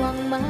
วงไม้